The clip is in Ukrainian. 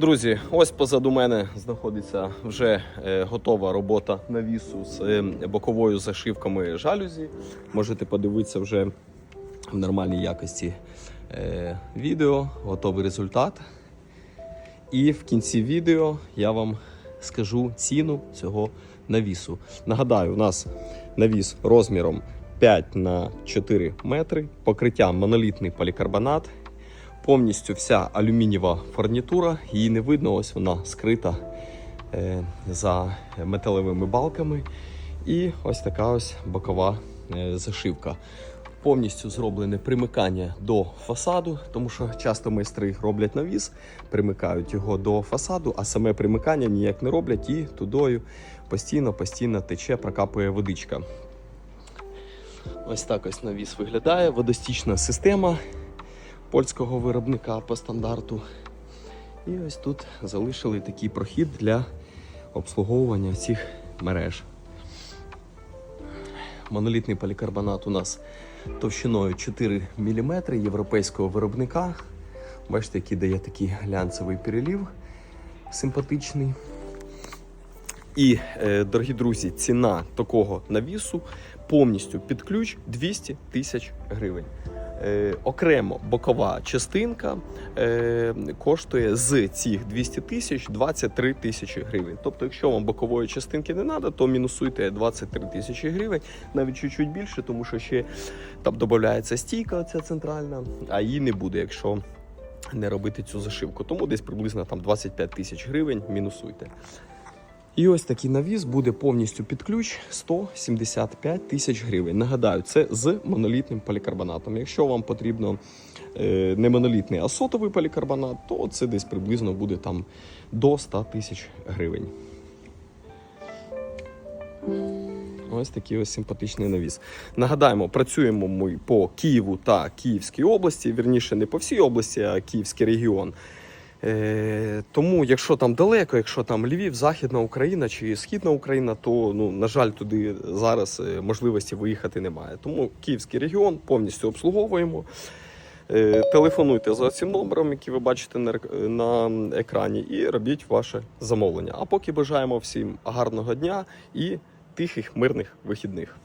Друзі, ось позаду мене знаходиться вже е, готова робота навісу з е, боковою зашивками жалюзі. Можете подивитися вже в нормальній якості е, відео, готовий результат. І в кінці відео я вам скажу ціну цього навісу. Нагадаю, у нас навіс розміром 5 на 4 метри, покриття монолітний полікарбонат, повністю вся алюмінієва фурнітура, її не видно, ось вона скрита е, за металевими балками. І ось така ось бокова е, зашивка. Повністю зроблене примикання до фасаду, тому що часто майстри роблять навіс, примикають його до фасаду, а саме примикання ніяк не роблять і тудою постійно-постійно тече, прокапує водичка. Ось так ось навіс виглядає. Водостічна система польського виробника по стандарту. І ось тут залишили такий прохід для обслуговування цих мереж. Монолітний полікарбонат у нас товщиною 4 мм європейського виробника. Бачите, який дає такий глянцевий перелів симпатичний. І, е, дорогі друзі, ціна такого навісу повністю під ключ 200 тисяч гривень. Е, окремо бокова частинка е, коштує з цих 200 тисяч 23 тисячі гривень. Тобто, якщо вам бокової частинки не треба, то мінусуйте 23 тисячі гривень, навіть чуть-чуть більше, тому що ще там додається стійка, ця центральна, а її не буде, якщо не робити цю зашивку. Тому десь приблизно там 25 тисяч гривень мінусуйте. І ось такий навіс буде повністю під ключ 175 тисяч гривень. Нагадаю, це з монолітним полікарбонатом. Якщо вам потрібно е, не монолітний, а сотовий полікарбонат, то це десь приблизно буде там до 100 тисяч гривень. Ось такий ось симпатичний навіс. Нагадаємо, працюємо ми по Києву та Київській області, вірніше не по всій області, а Київський регіон. Е, тому, якщо там далеко, якщо там Львів, Західна Україна чи Східна Україна, то ну на жаль, туди зараз е, можливості виїхати немає. Тому Київський регіон повністю обслуговуємо. Е, телефонуйте за цим номером, який ви бачите на, на екрані, і робіть ваше замовлення. А поки бажаємо всім гарного дня і тихих мирних вихідних.